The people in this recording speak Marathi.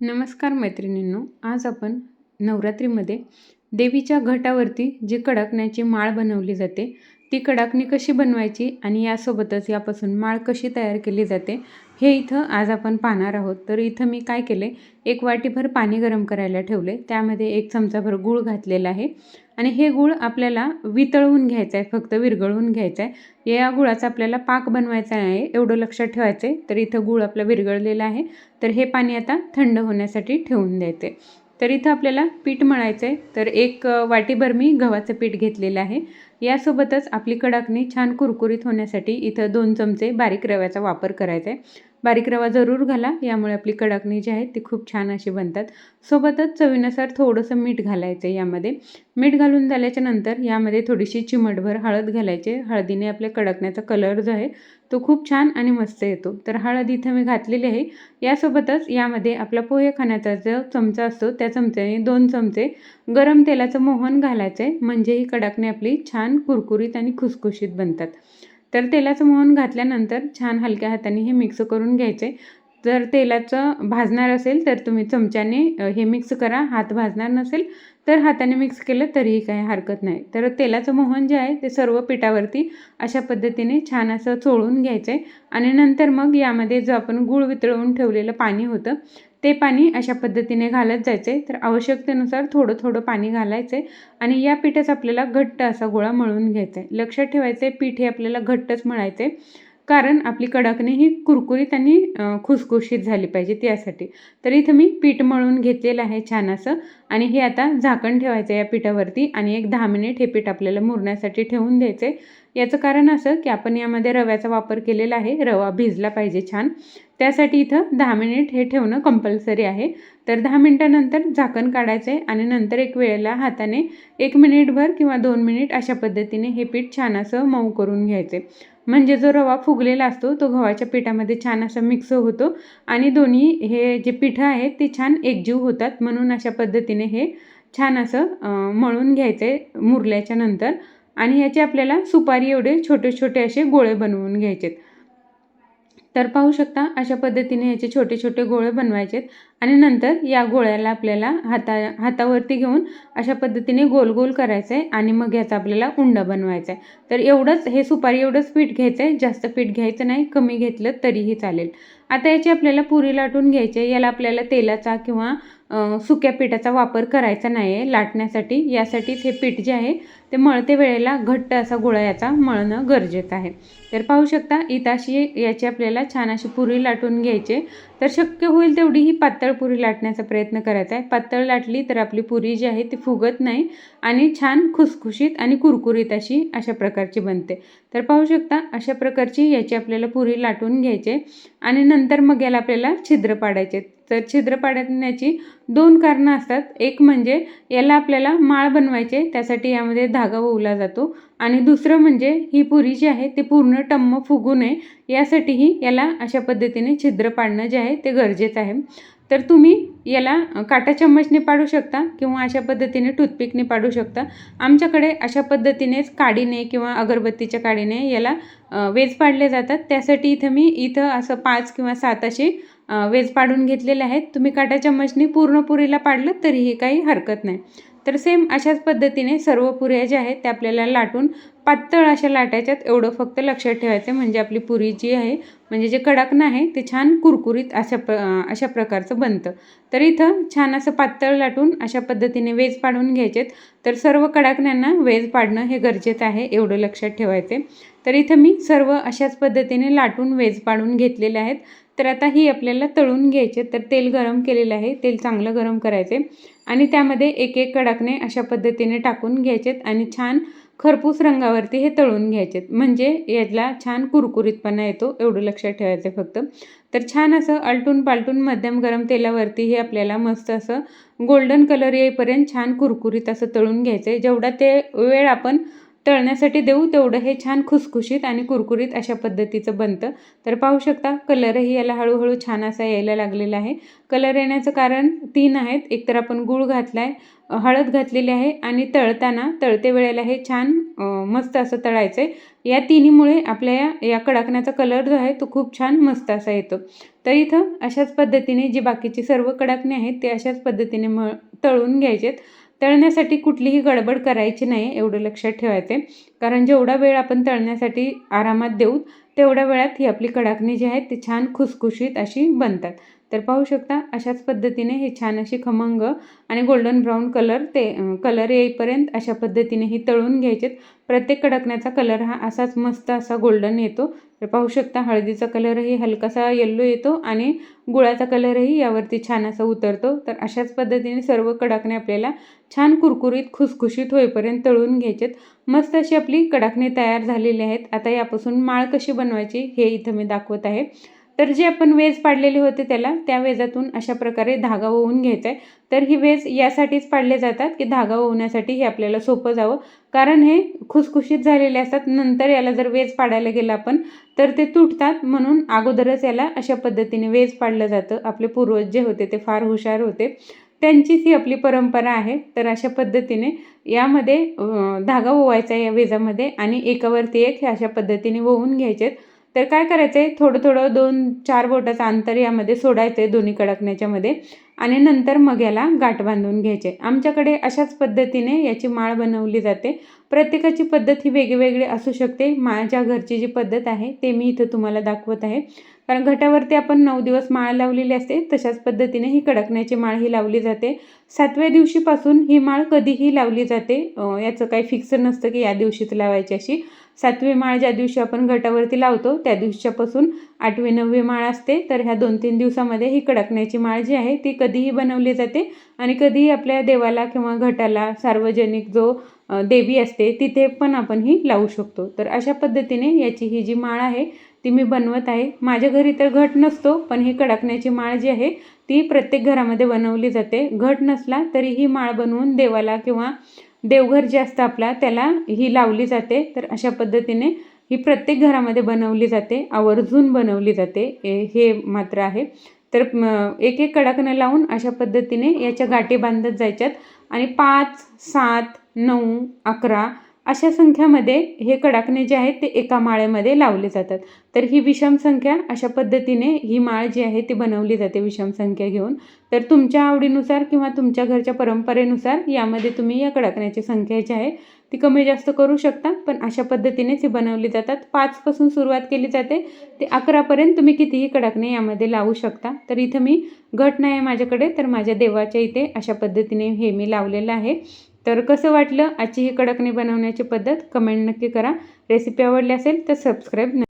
नमस्कार मैत्रिणींनो आज आपण नवरात्रीमध्ये देवीच्या घटावरती जी कडाकण्याची माळ बनवली जाते ती कडाकणी कशी बनवायची आणि यासोबतच यापासून माळ कशी तयार केली जाते हे इथं आज आपण पाहणार आहोत. तर इथं मी काय केले एक वाटीभर पाणी गरम करायला ठेवले त्यामध्ये एक चमचाभर गूळ घातलेला आहे. आणि हे गूळ आपल्याला वितळवून घ्यायचं आहे फक्त विरघळवून घ्यायचं आहे या गुळाचा आपल्याला पाक बनवायचा आहे एवढं लक्षात ठेवायचं आहे तर इथं गूळ आपला विरघळलेला आहे. तर हे पाणी आता थंड होण्यासाठी ठेवून द्यायचं आहे तर इथं आपल्याला पीठ मळायचं आहे तर एक वाटीभर मी गव्हाचं पीठ घेतलेलं आहे. यासोबतच आपली कडाकणी छान कुरकुरीत होण्यासाठी इथं दोन चमचे बारीक रव्याचा वापर करायचा आहे. बारीक रवा जरूर घाला यामुळे आपली कडाकणी जी आहे ती खूप छान अशी बनतात. सोबतच चवीनुसार थोडंसं मीठ घालायचं आहे यामध्ये. मीठ घालून झाल्याच्यानंतर यामध्ये थोडीशी चिमटभर हळद घालायचे हळदीने आपल्या कडकण्याचा कलर जो आहे तो खूप छान आणि मस्त येतो. तर हळद इथं मी घातलेली आहे. यासोबतच यामध्ये आपला पोहे खाण्याचा जो चमचा असतो त्या चमच्याने दोन चमचे गरम तेलाचं मोहन घालायचं आहे म्हणजे ही कडाकणे आपली छान कुरकुरीत आणि खुसखुशीत बनतात. तर तेलाचं मोहन घातल्यानंतर छान हलक्या हाताने हे मिक्स करून घ्यायचे जर तेलाचं भाजणार असेल तर तुम्ही चमच्याने हे मिक्स करा. हात भाजणार नसेल तर हाताने मिक्स केलं तरीही काही हरकत नाही. तर तेलाचं मोहन जे आहे ते सर्व पिठावरती अशा पद्धतीने छान असं चोळून घ्यायचं आहे आणि नंतर मग यामध्ये जो आपण गूळ वितळवून ठेवलेलं पाणी होतं ते पाणी अशा पद्धतीने घालत जायचे तर आवश्यकतेनुसार थोडं थोडं पाणी घालायचं आहे आणि या पिठाचा आपल्याला घट्ट असा गोळा मळून घ्यायचा आहे लक्षात ठेवायचं आहे पीठ हे आपल्याला घट्टच मळायचं आहे कारण आपली कडाकणी ही कुरकुरीत आणि खुसखुशीत झाली पाहिजे त्यासाठी. तर इथं मी पीठ मळून घेतलेलं आहे छान असं आणि हे आता झाकण ठेवायचं या पिठावरती आणि एक दहा मिनिट हे पीठ आपल्याला मुरण्यासाठी ठेवून द्यायचं आहे याचं कारण असं की आपण यामध्ये रव्याचा वापर केलेला आहे रवा भिजला पाहिजे छान. त्यासाठी इथं दहा मिनिट हे ठेवणं कंपल्सरी आहे. तर दहा मिनटानंतर झाकण काढायचं आहे आणि नंतर एक वेळेला हाताने एक मिनिटभर किंवा दोन मिनिट अशा पद्धतीने हे पीठ छान असं मऊ करून घ्यायचे म्हणजे जो रवा फुगलेला असतो तो गव्हाच्या पिठामध्ये छान असा मिक्स होतो आणि दोन्ही हे जे पिठं आहेत ते छान एकजीव होतात. म्हणून अशा पद्धतीने हे छान असं मळून घ्यायचं आहे मुरल्याच्या नंतर. आणि याचे आपल्याला सुपारी एवढे छोटे छोटे असे गोळे बनवून घ्यायचेत. तर पाहू शकता अशा पद्धतीने याचे छोटे छोटे गोळे बनवायचेत आणि नंतर या गोळ्याला आपल्याला हाता हातावरती घेऊन अशा पद्धतीने गोल गोल करायचं आहे आणि मग याचा आपल्याला उंडा बनवायचा आहे तर एवढंच हे सुपारी एवढंच पीठ घ्यायचं आहे जास्त पीठ घ्यायचं नाही कमी घेतलं तरीही चालेल. आता याची आपल्याला पुरी लाटून घ्यायची आहे याला आपल्याला तेलाचा किंवा सुक्या पिठाचा वापर करायचा नाही आहे लाटण्यासाठी. यासाठीच हे पीठ जे आहे ते मळते वेळेला घट्ट असा गोळा याचा मळणं गरजेचं आहे. तर पाहू शकता इथं याची आपल्याला छान अशी पुरी लाटून घ्यायचे तर शक्य होईल तेवढी ही पातळ पुरी लाटण्याचा प्रयत्न करायचा आहे. पातळ लाटली तर आपली पुरी जी आहे ती फुगत नाही आणि छान खुसखुशीत आणि कुरकुरीत अशी अशा प्रकारची बनते. तर पाहू शकता अशा प्रकारची याची आपल्याला पुरी लाटून घ्यायचे आणि नंतर मग याला आपल्याला छिद्र पाडायचे तर छिद्र पाडण्याची दोन कारणं असतात. एक म्हणजे याला आपल्याला माळ बनवायचे त्यासाठी यामध्ये धागा ओवला जातो. आणि दुसरं म्हणजे ही पुरी जी आहे ते पूर्ण टम्म फुगू नये. यासाठीही याला अशा पद्धतीने छिद्र पाडणं जे आहे ते गरजेचं आहे. तर तुम्ही याला काटा चम्मचने पाडू शकता किंवा अशा पद्धतीने टूथपिकने पाडू शकता. आमच्याकडे अशा पद्धतीनेच काडीने किंवा अगरबत्तीच्या काडीने याला वेज पाडले जातात. त्यासाठी इथं मी इथं असं पाच किंवा सात असे वेज पाडून घेतलेले आहेत. तुम्ही काटा चम्मचने पूर्ण पुरीला पाडलं तरीही काही हरकत नाही. तर सेम अशाच पद्धतीने सर्व पुऱ्या ज्या आहेत त्या आपल्याला लाटून पातळ अशा लाटायच्यात एवढं फक्त लक्षात ठेवायचं म्हणजे आपली पुरी जी आहे म्हणजे जे कडकणं आहे ते छान कुरकुरीत अशा प्र अशा प्रकारचं बनतं. तर इथं छान असं पातळ लाटून अशा पद्धतीने वेज पाडून घ्यायचेत. तर सर्व कडाकण्यांना वेज पाडणं हे गरजेचं आहे एवढं लक्षात ठेवायचे तर इथं मी सर्व अशाच पद्धतीने लाटून वेज पाडून घेतलेले आहेत. तर आता ही आपल्याला तळून घ्यायचे तर तेल गरम केलेलं आहे. तेल चांगलं गरम करायचे आणि त्यामध्ये एक एक कडाकणे अशा पद्धतीने टाकून घ्यायचेत. आणि छान खरपूस रंगावरती हे तळून घ्यायचे. म्हणजे याला छान कुरकुरीतपणा येतो एवढं लक्षात ठेवायचं फक्त. तर छान असं आलटून पालटून मध्यम गरम तेलावरती हे आपल्याला मस्त असं गोल्डन कलर येईपर्यंत छान कुरकुरीत असं तळून घ्यायचं आहे जेवढा ते वेळ आपण तळण्यासाठी देऊ तेवढं हे छान खुसखुशीत आणि कुरकुरीत अशा पद्धतीचं बनतं. तर पाहू शकता कलरही याला हळूहळू छान असा यायला लागलेला आहे. कलर येण्याचं कारण तीन आहेत. एकतर आपण गूळ घातला आहे हळद घातलेली आहे आणि तळताना तळते वेळेला हे छान मस्त असं तळायचं आहे या तिन्हीमुळे आपल्या या या कडाकण्याचा कलर जो आहे तो खूप छान मस्त असा येतो. तर इथं अशाच पद्धतीने जी बाकीची सर्व कडकणे आहेत ते अशाच पद्धतीने म तळून घ्यायचेत. तळण्यासाठी कुठलीही गडबड करायची नाही एवढं लक्षात ठेवायचं आहे कारण जेवढा वेळ आपण तळण्यासाठी आरामात देऊ तेवढ्या वेळात ही आपली कडाकणी जी आहेत ती छान खुसखुशीत अशी बनतात. तर पाहू शकता अशाच पद्धतीने हे छान अशी खमंग आणि गोल्डन ब्राऊन कलर ते कलर येईपर्यंत अशा पद्धतीने ही तळून घ्यायचेत. प्रत्येक कडकण्याचा कलर हा असाच मस्त असा गोल्डन येतो. तर पाहू शकता हळदीचा कलरही हलकासा येल्लो येतो आणि गुळाचा कलरही यावरती छान असा उतरतो. तर अशाच पद्धतीने सर्व कडाकणे आपल्याला छान कुरकुरीत खुसखुशीत होईपर्यंत तळून घ्यायचेत. मस्त अशी आपली कडाकणे तयार झालेली आहेत. आता यापासून माळ कशी बनवायची हे इथं मी दाखवत आहे. तर जे आपण वेज पाडलेले होते त्याला त्या वेजातून अशा प्रकारे धागा ओवून घ्यायचा आहे तर ही वेज यासाठीच पाडले जातात की धागा ओवण्यासाठी हे आपल्याला सोपं जावं. कारण हे खुसखुशीत झालेले असतात. नंतर याला जर वेज पाडायला गेलं आपण तर ते तुटतात. म्हणून अगोदरच याला अशा पद्धतीने वेज पाडलं जातं. आपले पूर्वज जे होते ते फार हुशार होते. त्यांचीच ही आपली परंपरा आहे. तर अशा पद्धतीने यामध्ये धागा ओवायचा या वेजामध्ये आणि एकावरती एक हे अशा पद्धतीने ओवून घ्यायचे तर काय करायचं आहे थोडं थोडं दोन चार बोटाचं अंतर यामध्ये सोडायचं आहे दोन्ही कडकण्याच्यामध्ये आणि नंतर मग याला गाठ बांधून घ्यायचे आमच्याकडे अशाच पद्धतीने याची माळ बनवली जाते. प्रत्येकाची पद्धत ही वेगवेगळी असू शकते. माझ्या घरची जी पद्धत आहे ते मी इथं तुम्हाला दाखवत आहे. कारण घटावरती आपण नऊ दिवस माळ लावलेली असते तशाच पद्धतीने ही कडकण्याची माळ ही लावली जाते. सातव्या दिवशीपासून ही माळ कधीही लावली जाते. याचं काही फिक्स नसतं की या दिवशीच लावायची अशी. सातवी माळ ज्या दिवशी आपण घटावरती लावतो त्या दिवशीपासून आठवी नववी माळ असते. तर ह्या दोन तीन दिवसामध्ये ही कडकण्याची माळ जी आहे ती कधीही बनवली जाते आणि कधीही आपल्या देवाला किंवा घटाला सार्वजनिक जो देवी असते तिथे पण आपण ही लावू शकतो. तर अशा पद्धतीने याची ही जी माळ आहे ती मी बनवत आहे. माझ्या घरी तर घट नसतो पण ही कडकण्याची माळ जी आहे ती प्रत्येक घरामध्ये बनवली जाते. घट नसला तरी ही माळ बनवून देवाला किंवा देवघर जे असतं आपला त्याला ही लावली जाते. तर अशा पद्धतीने ही प्रत्येक घरामध्ये बनवली जाते. आवर्जून बनवली जाते. हे मात्र आहे. तर एक एक कडाकणं लावून अशा पद्धतीने याच्या गाठी बांधत जायच्यात. आणि पाच सात नऊ अकरा अशा संख्यामध्ये हे कडाकणे जे आहेत ते एका माळेमध्ये लावले जातात. तर ही विषम संख्या अशा पद्धतीने ही माळ जी आहे ती बनवली जाते विषम संख्या घेऊन. तर तुमच्या आवडीनुसार किंवा तुमच्या घरच्या परंपरेनुसार यामध्ये तुम्ही या कडाकण्याची संख्या जी आहे ती कमी जास्त करू शकता. पण अशा पद्धतीनेच ही बनवली जातात. पाचपासून सुरुवात केली जाते. ते अकरापर्यंत तुम्ही कितीही कडाकणे यामध्ये लावू शकता. तर इथं मी घट नाही आहे माझ्याकडे तर माझ्या देवाच्या इथे अशा पद्धतीने हे मी लावलेलं आहे. तर कसं वाटलं? आजची ही कडकणी बनवण्याची पद्धत? कमेंट नक्की करा. रेसिपी आवडली असेल तर सबस्क्राईब